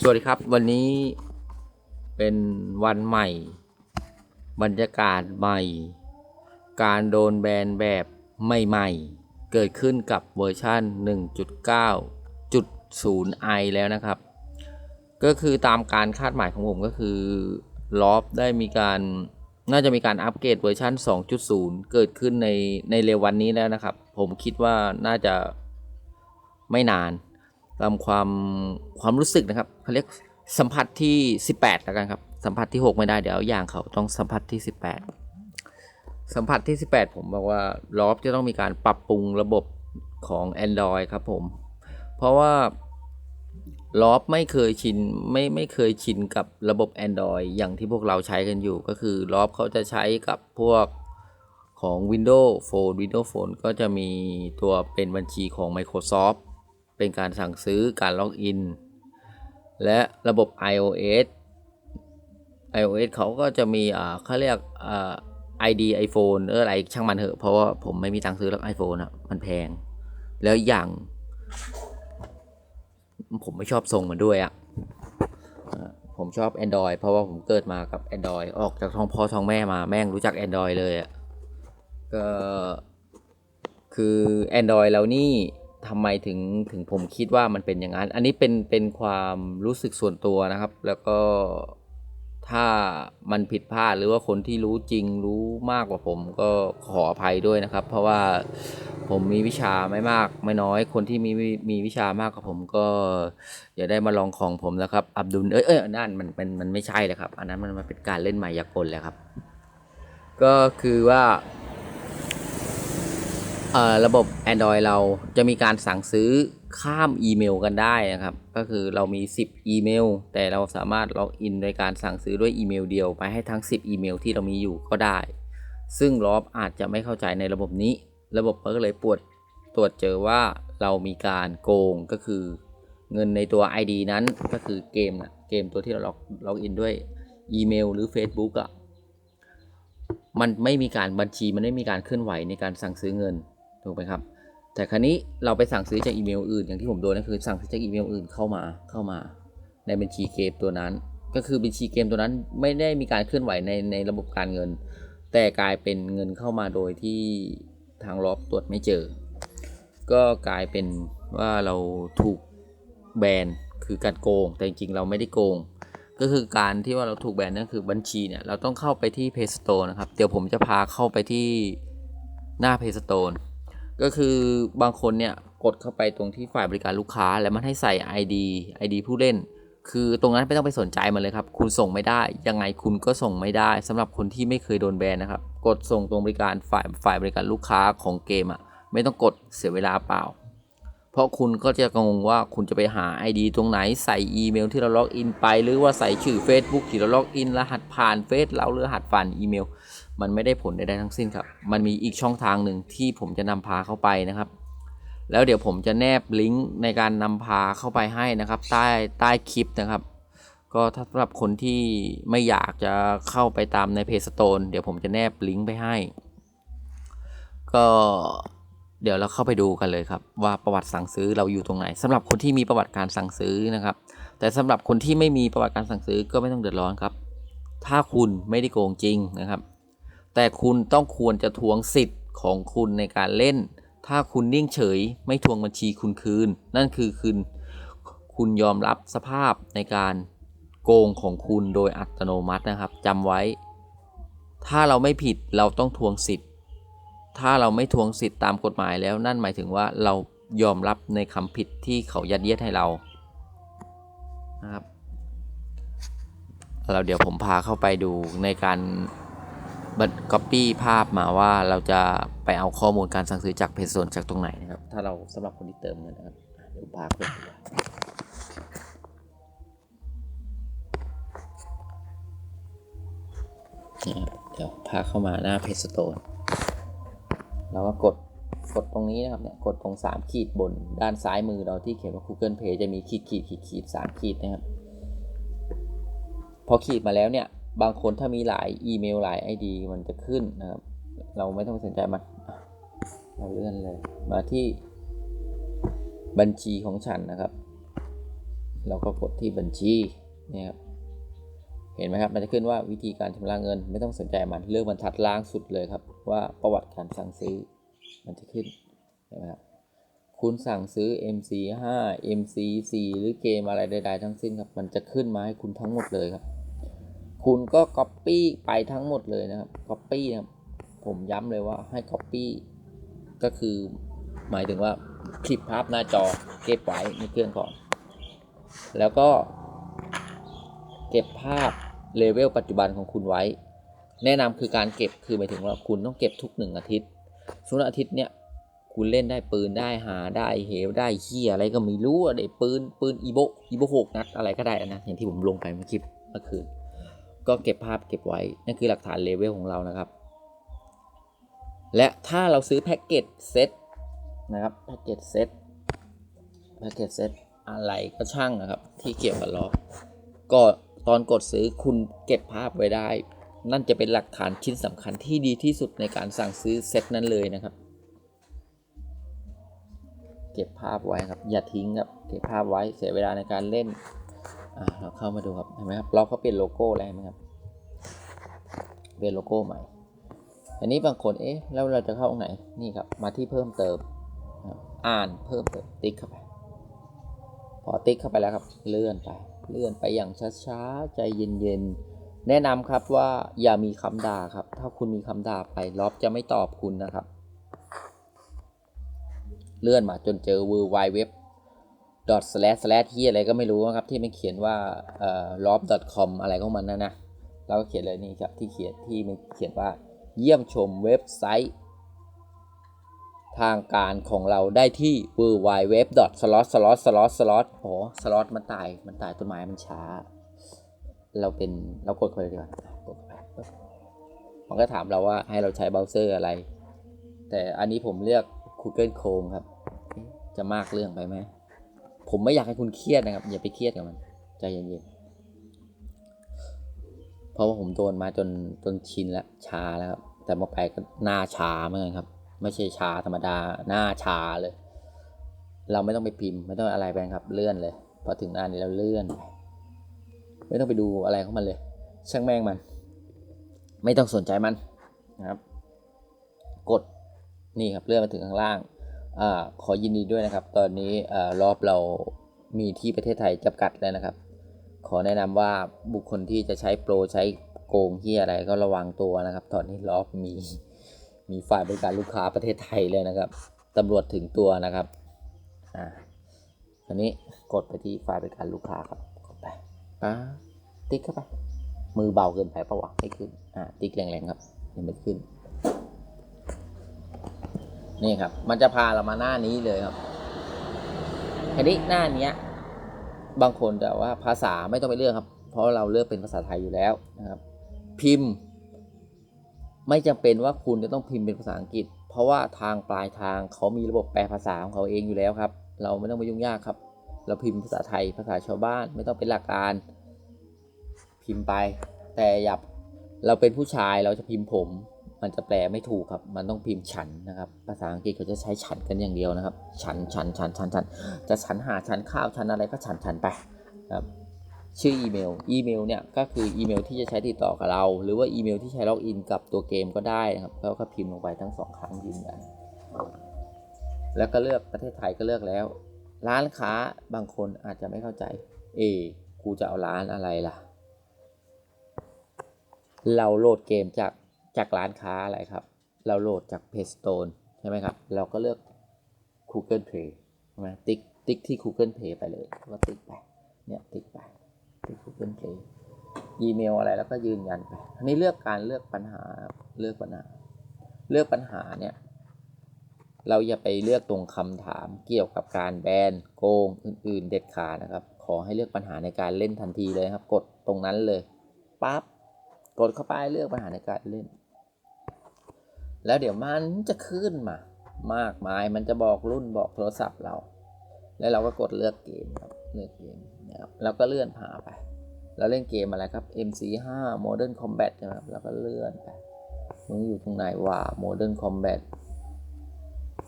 สวัสดีครับ วันนี้เป็นวันใหม่ บรรยากาศใหม่ การโดนแบนแบบใหม่ๆ เกิดขึ้นกับเวอร์ชัน1.9.0 i แล้วนะครับ ก็คือตามการคาดหมายของผมก็คือลอฟได้มีการน่าจะมีการอัปเกรดเวอร์ชัน2.0 เกิดขึ้นในในเร็ววันนี้แล้วนะครับ ผมคิดว่าน่าจะไม่นาน ตามความความรู้สึกนะครับเขาเรียกสัมผัสที่ 18แล้วกันครับ สัมผัสที่ 6 ไม่ได้เดี๋ยวอาอย่างเขาต้องสัมผัสที่ 18 สัมผัสที่ 18 ผมบอกว่าลอฟจะต้องมีการปรับปรุงระบบของ Android ครับผม เพราะว่าลอฟไม่เคยชินไม่ไม่เคยชินกับระบบ Android อย่างที่พวกเราใช้กันอยู่ ก็คือลอฟเขาจะใช้กับพวกของ Windows Phone Windows Phone ก็จะมีตัวเป็นบัญชีของ Microsoft เป็นการสั่งซื้อการล็อกอิน และระบบ iOS iOS เขาก็จะมีอ่าเขาเรียกอ่า ID iPhone เอออะไรช่างมันเถอะ เพราะว่าผมไม่มีตังค์ซื้อแล้ว iPhone อะมันแพง แล้วอย่าง ผมไม่ชอบทรงมันด้วยอะผมชอบ Android เพราะว่าผมเกิดมากับ Android ออกจากท้องพ่อท้องแม่มาแม่งรู้จัก Android เลยอะก็คือ Android เรานี่ ทำไมถึงถึงผมคิดว่ามันเป็นอย่างนั้น อันนี้เป็นเป็นความรู้สึกส่วนตัวนะครับ แล้วก็ถ้ามันผิดพลาดหรือว่าคนที่รู้จริงรู้มากกว่าผมก็ขออภัยด้วยนะครับ เพราะว่าผมมีวิชาไม่มากไม่น้อย คนที่มีมีวิชามากกว่าผมก็อย่าได้มาลองของผมนะครับ อับดุลเอ้ยเอ้ยนั่นมันเป็นมันไม่ใช่เลยครับ อันนั้นมันมันเป็นการเล่นมายากลแหละครับ ก็คือว่า ระบบ Android เราจะมีการสั่งซื้อข้ามอีเมลกันได้นะครับ ก็คือเรามี 10 อีเมล แต่เราสามารถล็อกอินโดยการสั่งซื้อด้วยอีเมลเดียวไปให้ทั้ง 10 อีเมลที่เรามีอยู่ก็ได้ ซึ่งลอบอาจจะไม่เข้าใจในระบบนี้ ระบบก็เลยปวดตรวจเจอว่าเรามีการโกงก็คือ เงินในตัว ID นั้นก็คือเกมนะเกมตัวที่เราล็อกล็อกอินด้วยอีเมลหรือ Facebook อะมันไม่มีการบัญชีมันไม่มีการเคลื่อนไหวในการสั่งซื้อเงิน ถูกไหมครับ แต่ครั้นี้เราไปสั่งซื้อจากอีเมลอื่น อย่างที่ผมโดนก็คือสั่งซื้อจากอีเมลอื่นเข้ามาเข้ามา ในบัญชีเกมตัวนั้น ก็คือบัญชีเกมตัวนั้นไม่ได้มีการเคลื่อนไหวในในระบบการเงิน แต่กลายเป็นเงินเข้ามาโดยที่ทางล็อบตรวจไม่เจอ ก็กลายเป็นว่าเราถูกแบนคือการโกง แต่จริงๆเราไม่ได้โกง ก็คือการที่ว่าเราถูกแบนนั่นคือบัญชีเนี่ยเราต้องเข้าไปที่ Play Store นะครับ เดี๋ยวผมจะพาเข้าไปที่หน้า Play Store ก็คือบางคนเนี่ยกดเข้าไปตรงที่ฝ่ายบริการลูกค้า แล้วมันให้ใส่ ID ID ผู้เล่น คือตรงนั้นไม่ต้องไปสนใจมันเลยครับ คุณส่งไม่ได้ ยังไงคุณก็ส่งไม่ได้สำหรับคนที่ไม่เคยโดนแบนนะครับ กดส่งตรงบริการฝ่ายฝ่ายบริการลูกค้าของเกมอะ่ะไม่ต้องกดเสียเวลาเปล่า เพราะคุณก็จะงงว่าคุณจะไปหา ID ตรงไหนใส่อีเมลที่เราล็อกอินไป หรือว่าใส่ชื่อ Facebook ที่เราล็อกอินรหัสผ่านเฟซเราหรือรหัสผ่านอีเมล มันไม่ได้ผลใดๆทั้งสิ้นครับ มันมีอีกช่องทางหนึ่งที่ผมจะนำพาเข้าไปนะครับ แล้วเดี๋ยวผมจะแนบลิงก์ในการนำพาเข้าไปให้นะครับ ใต้ใต้คลิปนะครับ ก็ถ้าสำหรับคนที่ไม่อยากจะเข้าไปตามในเพจสโตนเดี๋ยวผมจะแนบลิงก์ไปให้ ก็เดี๋ยวเราเข้าไปดูกันเลยครับ ว่าประวัติสั่งซื้อเราอยู่ตรงไหนสำหรับคนที่มีประวัติการสั่งซื้อนะครับ แต่สำหรับคนที่ไม่มีประวัติการสั่งซื้อก็ไม่ต้องเดือดร้อนครับ ถ้าคุณไม่ได้โกงจริงนะครับ แต่คุณต้องควรจะทวงสิทธิ์ของคุณในการเล่น ถ้าคุณนิ่งเฉยไม่ทวงบัญชีคุณคืน นั่นคือคุณคุณยอมรับสภาพในการโกงของคุณโดยอัตโนมัตินะครับจำไว้ ถ้าเราไม่ผิดเราต้องทวงสิทธิ์ ถ้าเราไม่ทวงสิทธิ์ตามกฎหมายแล้วนั่นหมายถึงว่าเรายอมรับในคำผิดที่เขายัดเยียดให้เรานะครับเราเดี๋ยวผมพาเข้าไปดูในการ บัตก๊อปปี้ภาพมาว่าเราจะไปเอาข้อมูลการสั่งซื้อจากเพจโซนจากตรงไหนนะครับ ถ้าเราสำหรับคนที่เติมเงินนะครับเดี๋ยวพาไปเดี๋ยวพาเข้ามาหน้าเพจสโตนเราก็กดกดตรงนี้นะครับเนี่ยกดตรง 3 ขีดบนด้านซ้ายมือเราที่เขียนว่า Google Pay จะมีขีดขีดขีดขีดสามขีดนะครับ พอขีดมาแล้วเนี่ย บางคนถ้ามีหลายอีเมลหลาย ID มันจะขึ้นนะครับ เราไม่ต้องสนใจมันเราเลื่อนเลย มาที่บัญชีของฉันนะครับ เราก็กดที่บัญชีนี่ครับเห็นไหมครับมันจะขึ้นว่าวิธีการชำระเงิน ไม่ต้องสนใจมันเลือกบรรทัดล่างสุดเลยครับ ว่าประวัติการสั่งซื้อมันจะขึ้นเห็นไหมครับคุณสั่งซื้อ MC 5 MC 4 หรือเกมอะไรใดๆทั้งสิ้นครับ มันจะขึ้นมาให้คุณทั้งหมดเลยครับ คุณก็ Copy ไปทั้งหมดเลยนะครับ Copy นะครับ ผมย้ำเลยว่าให้ Copy ก็คือหมายถึงว่าคลิปภาพหน้าจอเก็บไว้ในเครื่องก่อน แล้วก็ เก็บภาพเลเวลปัจจุบันของคุณไว้ แนะนำคือการเก็บคือหมายถึงว่าคุณต้องเก็บทุกหนึ่งอาทิตย์ช่วงอาทิตย์เนี้ยคุณเล่นได้ปืนได้หาได้เหวได้เฮียอะไรก็ไม่รู้ได้ปืนปืนอีโบอีโบหกนัดอะไรก็ได้นะอย่างที่ผมลงไปเมื่อคลิปเมื่อคืน ก็เก็บภาพเก็บไว้นั่นคือหลักฐานเลเวลของเรานะครับ และถ้าเราซื้อแพ็กเกจเซตนะครับแพ็กเกจเซตแพ็กเกจเซตอะไรก็ช่างนะครับ ที่เกี่ยวกับล้อก็ตอนกดซื้อคุณเก็บภาพไว้ได้ นั่นจะเป็นหลักฐานชิ้นสำคัญที่ดีที่สุดในการสั่งซื้อเซตนั้นเลยนะครับ เก็บภาพไว้ครับ อย่าทิ้งครับ เก็บภาพไว้เสียเวลาในการเล่น เราเข้ามาดูครับเห็นไหมครับเราก็เปลี่ยนโลโก้แล้วเห็นไหมครับเปลี่ยนโลโก้ใหม่ อันนี้บางคนเอ๊ะแล้วเราจะเข้าตรงไหนนี่ครับมาที่เพิ่มเติมอ่านเพิ่มเติมติ๊กเข้าไปพอติ๊กเข้าไปแล้วครับเลื่อนไป เลื่อนไปอย่างช้าๆใจเย็นๆแนะนำครับว่าอย่ามีคำด่าครับ ถ้าคุณมีคำด่าไปล็อบจะไม่ตอบคุณนะครับ เลื่อนมาจนเจอ w w w dot slash slash ที่อะไรก็ไม่รู้นะครับ ที่มันเขียนว่าเอ่อ lob com อะไรของมันนะนะเราก็เขียนเลยนี่ครับที่เขียนที่มันเขียนว่าเยี่ยมชมเว็บไซต์ ทางการของเราได้ที่ w w w slot slot slot slot โอ้สล็อตมันตายมันตายต้นไม้มันช้า เราเป็นเรากดเข้าไปดีกว่ากดไปมันก็ถามเราว่าให้เราใช้เบราว์เซอร์อะไร แต่อันนี้ผมเลือก Google Chrome ครับ จะมากเรื่องไปไหม ผมไม่อยากให้คุณเครียดนะครับ อย่าไปเครียดกับมัน ใจเย็นๆเพราะว่าผมโดนมาจนจนชินแล้วชาแล้วครับ แต่มาไปก็หน้าชาเหมือนกันครับ ไม่ใช่ชาธรรมดาหน้าชาเลย เราไม่ต้องไปพิมพ์ ไม่ต้องอะไรไปครับเลื่อนเลยพอถึงหน้านี้เราเลื่อนไปไม่ต้องไปดูอะไรของมันเลย ช่างแม่งมัน ไม่ต้องสนใจมันนะครับ กดนี่ครับเลื่อนมาถึงข้างล่าง อขอยินดีด้วยนะครับ ตอนนี้อรอบเรามีที่ประเทศไทยจำกัดแล้วนะครับ ขอแนะนำว่าบุคคลที่จะใช้โปรใช้โกงที่อะไรก็ระวังตัวนะครับ ตอนนี้รอบมีมีฝ่ายบริการลูกค้าประเทศไทยเลยนะครับตำรวจถึงตัวนะครับอ่าอันนี้กดไปที่ฝ่ายบริการลูกค้าครับกดไปอ่าติ๊กเข้าไปมือเบาเกินไปปะวะไม่ขึ้นอ่าติ๊กแรงๆครับยังไม่ขึ้น นี่ครับ มันจะพาเรามาหน้านี้เลยครับทีนี้หน้าเนี้ย บางคนแต่ว่าภาษาไม่ต้องไปเลือกครับ เพราะเราเลือกเป็นภาษาไทยอยู่แล้วนะครับ พิมพ์ ไม่จำเป็นว่าคุณจะต้องพิมพ์เป็นภาษาอังกฤษ เพราะว่าทางปลายทางเขามีระบบแปลภาษาของเขาเองอยู่แล้วครับ เราไม่ต้องไปยุ่งยากครับ เราพิมพ์ภาษาไทยภาษาชาวบ้าน ไม่ต้องเป็นหลักการ พิมพ์ไป แต่อย่าเราเป็นผู้ชายเราจะพิมพ์ผม มันจะแปลไม่ถูกครับ มันต้องพิมพ์ฉันนะครับ ภาษาอังกฤษเขาจะใช้ฉันกันอย่างเดียวนะครับ ฉันฉันฉันฉันฉัน จะฉันหาฉันข้าวฉันอะไรก็ฉันฉันไปครับ ชื่ออีเมล อีเมลเนี่ยก็คืออีเมลที่จะใช้ติดต่อกับเรา หรือว่าอีเมลที่ใช้ล็อกอินกับตัวเกมก็ได้นะครับ แล้วก็พิมพ์ลงไปทั้งสองครั้งยืนยัน แล้วก็เลือกประเทศไทยก็เลือกแล้ว ร้านค้าบางคนอาจจะไม่เข้าใจ เอกูจะเอาร้านอะไรล่ะ เราโหลดเกมจาก จากร้านค้าอะไรครับ เราโหลดจาก Play Store ใช่ไหมครับ เราก็เลือก Google Play ใช่ไหมติ๊กติ๊กที่ Google Play ไปเลยก็ติ๊กไปเนี่ยติ๊กไปติ๊ก Google Play อีเมลอะไรแล้วก็ยืนยันไปอันนี้เลือกการเลือกปัญหาเลือกปัญหา เลือกปัญหาเนี่ยเราอย่าไปเลือกตรงคำถามเกี่ยวกับการแบนโกงอื่น ๆ เด็ดขาดนะครับ ขอให้เลือกปัญหาในการเล่นทันทีเลยครับ กดตรงนั้นเลยปั๊บกดเข้าไปเลือกปัญหาในการเล่น แล้วเดี๋ยวมันจะขึ้นมา มากมายมันจะบอกรุ่นบอกโทรศัพท์เรา แล้วเราก็กดเลือกเกมครับเลือกเกมนะครับแล้วก็เลื่อนผ่าไปแล้วเล่นเกมอะไรครับ MC5 Modern Combat นะครับแล้วก็เลื่อนไปมึงอยู่ตรงไหนวะ Modern Combat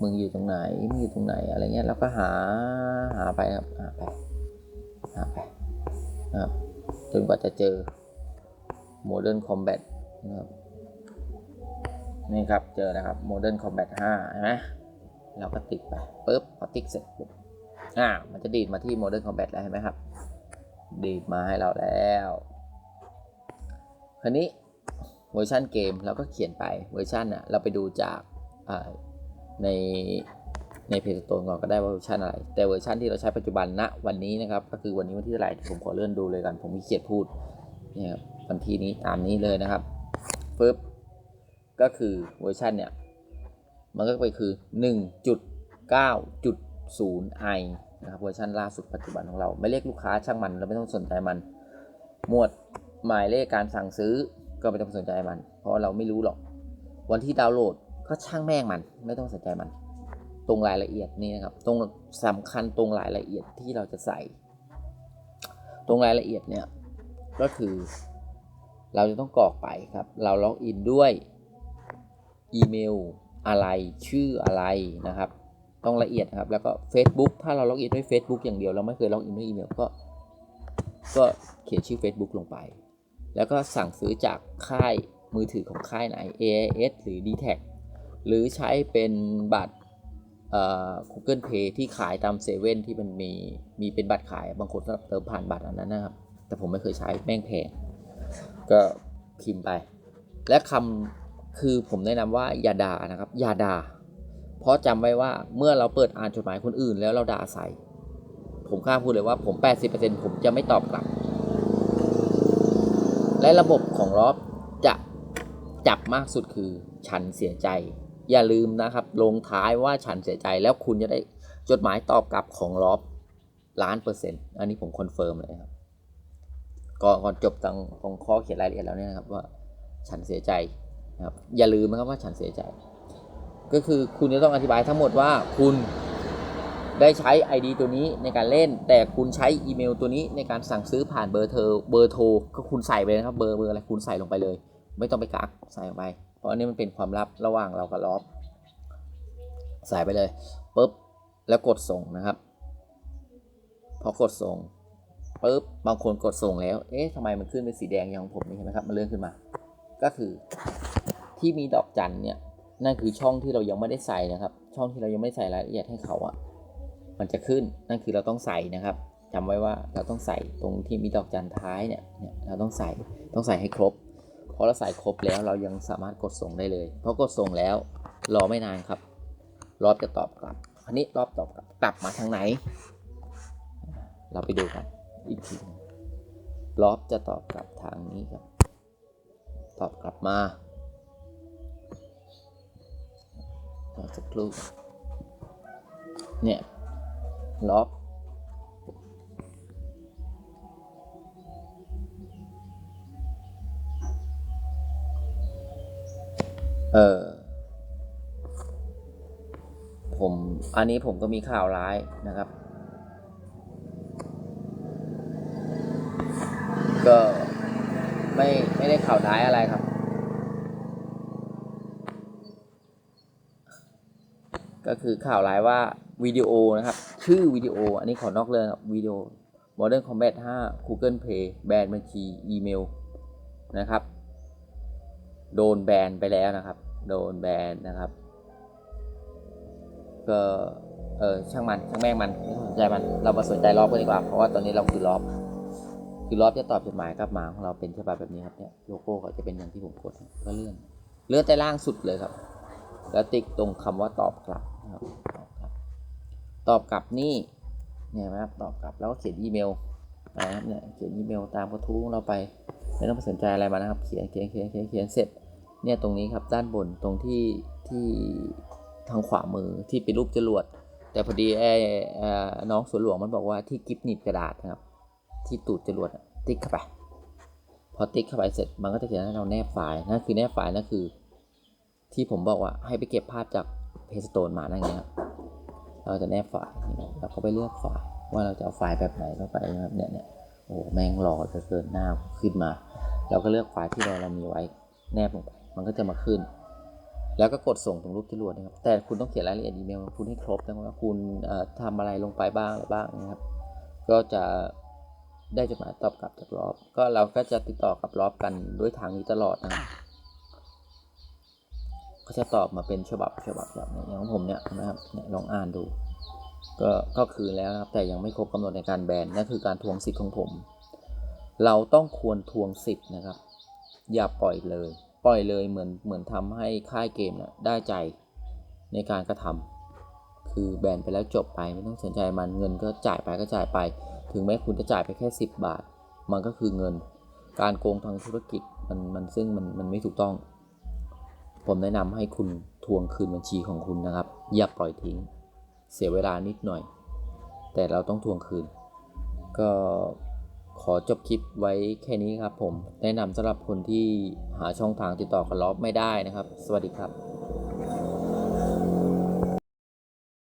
มึงอยู่ตรงไหนมึงอยู่ตรงไหนอะไรเงี้ยแล้วก็หาหาไปครับหาไปหหาไปนะครับจนกว่าจะเจอ Modern Combat นะครับ นี่ครับ เจอนะครับ Modern Combat 5เห็นไหมเราก็ติ๊กไปปุ๊บพอติ๊กเสร็จปุ๊บอ่ามันจะดีดมาที่ Modern Combat แล้วเห็นไหมครับ ดีดมาให้เราแล้วคราวนี้เวอร์ชันเกมเราก็เขียนไปเวอร์ชันน่ะเราไปดูจากในในเพจโตนก่อนก็ได้ว่าเวอร์ชันอะไร แต่เวอร์ชันที่เราใช้ปัจจุบันณวันนี้นะครับ ก็คือวันนี้วันที่เท่าไหร่ผมขอเลื่อนดูเลยกัน ผมมีเขียนพูดเนี่ยครับวันที่นี้ตามนี้เลยนะครับปึ๊บ ก็คือเวอร์ชันเนี่ย มันก็ไปคือ 1.9.0i นะครับเวอร์ชันล่าสุดปัจจุบันของเรา ไม่เรียกลูกค้าช่างมันเราไม่ต้องสนใจมัน หมวดหมายเลขการสั่งซื้อก็ไม่ต้องสนใจมัน เพราะเราไม่รู้หรอก วันที่ดาวน์โหลดก็ช่างแม่งมัน ไม่ต้องสนใจมัน ตรงรายละเอียดนี่นะครับ ตรงสำคัญตรงรายละเอียดที่เราจะใส่ ตรงรายละเอียดเนี่ยก็คือ เราจะต้องกรอกไปครับ เราล็อกอินด้วย อีเมลอะไรชื่ออะไรนะครับ ต้องละเอียดครับแล้วก็ Facebook ถ้าเราล็อกอินด้วย Facebook อย่างเดียวเราไม่เคยล็อกอินด้วยอีเมลก็ก็เขียนชื่อ Facebook ลงไป แล้วก็สั่งซื้อจากค่ายมือถือของค่ายไหน AIS หรือ d t แทหรือใช้เป็นบัตรเอ่อ Google Pay ที่ขายตามเซเว่นที่มันมีมีเป็นบัตรขายบางคนก็เติมผ่านบัตรอันนั้นนะครับ แต่ผมไม่เคยใช้แม่งแพงก็พิมพ์ไป และคำ คือผมแนะนำว่าอย่าด่านะครับ อย่าด่า เพราะจำไว้ว่าเมื่อเราเปิดอ่านจดหมายคนอื่น แล้วเราด่าใส่ ผมกล้าพูดเลยว่าผม 80%ผมจะไม่ตอบกลับ และระบบของล็อบจะจับมากสุดคือฉันเสียใจ อย่าลืมนะครับ ลงท้ายว่าฉันเสียใจแล้วคุณจะได้จดหมายตอบกลับของล็อบล้านเปอร์เซ็นต์อันนี้ผมคอนเฟิร์มเลยครับก่อนจบตรงตรงข้อเขียนรายละเอียดแล้วเนี่ยนะครับว่าฉันเสียใจ นะครับอย่าลืมนะครับว่าฉันเสียใจ ก็คือคุณจะต้องอธิบายทั้งหมดว่าคุณได้ใช้ ID ตัวนี้ในการเล่น แต่คุณใช้อีเมลตัวนี้ในการสั่งซื้อผ่านเบอร์เธอเบอร์โทรก็คุณใส่ไปนะครับเบอร์เบอร์อะไรคุณใส่ลงไปเลย ไม่ต้องไปกักใส่ลงไป เพราะอันนี้มันเป็นความลับระหว่างเรากับล็อบใส่ไปเลยปุ๊บแล้วกดส่งนะครับพอกดส่งปุ๊บบางคนกดส่งแล้ว เอ๊ะทำไมมันขึ้นเป็นสีแดงอย่างของผมนี่ใช่ไหมครับ มันเลื่อนขึ้นมา ก็คือ ที่มีดอกจันเนี่ยนั่นคือช่องที่เรายังไม่ได้ใส่นะครับ ช่องที่เรายังไม่ใส่รายละเอียดให้เขาอะมันจะขึ้นนั่นคือเราต้องใส่นะครับจำไว้ว่าเราต้องใส่ตรงที่มีดอกจันท้ายเนี่ยเนี่ยเราต้องใส่ต้องใส่ให้ครบพอเราใส่ครบแล้วเรายังสามารถกดส่งได้เลยเพราะกดส่งแล้วรอไม่นานครับรอบจะตอบกลับอันนี้รอบตอบกลับกลับมาทางไหน เราไปดูกันอีกทีรอบจะตอบกลับทางนี้ครับ ตอบกลับมา รอสักครู่เนี่ยล็อบเออผมอันนี้ผมก็มีข่าวร้ายนะครับ ก็ไม่ไม่ได้ข่าวร้ายอะไรครับ ก็คือข่าวร้ายว่าวิดีโอนะครับ ชื่อวิดีโอ อันนี้ขอนอกเรื่องครับวิดีโอ Modern Combat 5 Google Play แบนบัญชีอีเมลนะครับ โดนแบนไปแล้วนะครับ โดนแบนนะครับ ก็เออช่างมันช่างแม่งมันไม่สนใจมัน เรามาสนใจรอบกันดีกว่า เพราะว่าตอนนี้เราคือรอบ คือรอบจะตอบจดหมายกลับมาของเราเป็นฉบับแบบนี้ครับเนี่ยโลโก้เขาจะเป็นอย่างที่ผมกดก็เลื่อนเลื่อนแต่ล่างสุดเลยครับ แล้วติ๊กตรงคำว่าตอบกลับ นะครับตอบกลับตอบกลับนี่เนี่ยนะครับตอบกลับแล้วก็เขียนอีเมลนะครับเนี่ยเขียนอีเมลตามกระทู้ของเราไปไม่ต้องไปสนใจอะไรมานะครับ เขียนเขียนเขียนเขียนเขียนเสร็จเนี่ยตรงนี้ครับด้านบนตรงที่ที่ทางขวามือที่เป็นรูปจรวด แต่พอดีไอ้น้องสวนหลวงมันบอกว่าที่กิฟหนีบกระดาษนะครับ ที่ตูดจรวดติ๊กเข้าไปพอติ๊กเข้าไปเสร็จมันก็จะเขียนให้เราแนบไฟล์นั่นคือแนบไฟล์นั่นคือ ที่ผมบอกว่าให้ไปเก็บภาพจาก เพจสโตนมานั่นเงี้ยครับเราจะแนบไฟล์เราก็ไปเลือกไฟล์ว่าเราจะเอาไฟล์แบบไหนเข้าไปนะครับเนี่ยเนี่ยโอ้แม่งรอเหลือเกินหน้าขึ้นมา เราก็เลือกไฟล์ที่เราเรามีไว้แนบลงไป มันก็จะมาขึ้น แล้วก็กดส่งตรงรูปจรวดนะครับ แต่คุณต้องเขียนรายละเอียดอีเมลคุณให้ครบนะว่าคุณเอ่อทำอะไรลงไปบ้างอะไรบ้างนะครับ ก็จะได้จดหมายตอบกลับจากรอบ ก็เราก็จะติดต่อกับรอบกันด้วยทางนี้ตลอดนะครับ ก็จะตอบมาเป็นฉบับฉบับแบบนี้อย่างของผมเนี่ยนะครับเนี่ยลองอ่านดู ก็ก็คือแล้วนะครับแต่ยังไม่ครบกำหนดในการแบนนั่นคือการทวงสิทธิ์ของผม เราต้องควรทวงสิทธิ์นะครับ อย่าปล่อยเลย ปล่อยเลยเหมือนเหมือนทำให้ค่ายเกมเนี่ยได้ใจในการกระทำคือแบนไปแล้วจบไปไม่ต้องสนใจมันเงินก็จ่ายไปก็จ่ายไป ถึงแม้คุณจะจ่ายไปแค่ 10 บาท มันก็คือเงิน การโกงทางธุรกิจมันมันซึ่งมันมันไม่ถูกต้อง ผมแนะนำให้คุณทวงคืนบัญชีของคุณนะครับ อย่าปล่อยทิ้ง เสียเวลานิดหน่อย แต่เราต้องทวงคืน ก็ขอจบคลิปไว้แค่นี้ครับผม แนะนำสำหรับคนที่หาช่องทางติดต่อกับล็อบไม่ได้นะครับ สวัสดีครับ